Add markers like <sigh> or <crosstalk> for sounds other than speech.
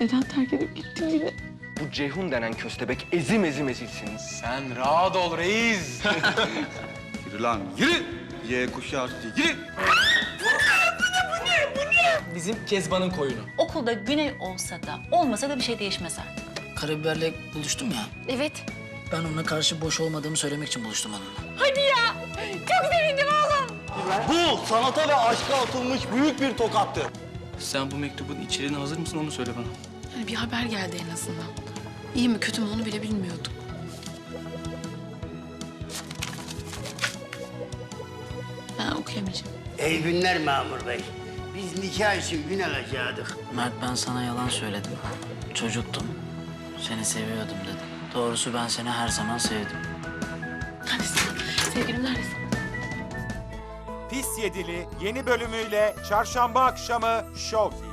Neden terk edip gittin yine? Bu Ceyhun denen köstebek ezim ezim ezilsin. Sen rahat ol reis. <laughs> Yürü lan yürü. Y kuşağı yürü. Bizim Kezban'ın koyunu. Okulda Güney olsa da olmasa da bir şey değişmez artık. Karabiberle buluştum ya. Evet. Ben ona karşı boş olmadığımı söylemek için buluştum onunla. Bu sanata ve aşka atılmış büyük bir tokattır. Sen bu mektubun içeriğine hazır mısın onu söyle bana. Yani bir haber geldi en azından. İyi mi kötü mü onu bile bilmiyorduk. Ben okuyamayacağım. İyi günler memur bey. Biz nikah için gün alacaktık. Mert ben sana yalan söyledim. Çocuktum. Seni seviyordum dedim. Doğrusu ben seni her zaman sevdim. Neredesin? Sevgilim neredesin? Pis Yedili yeni bölümüyle çarşamba akşamı Show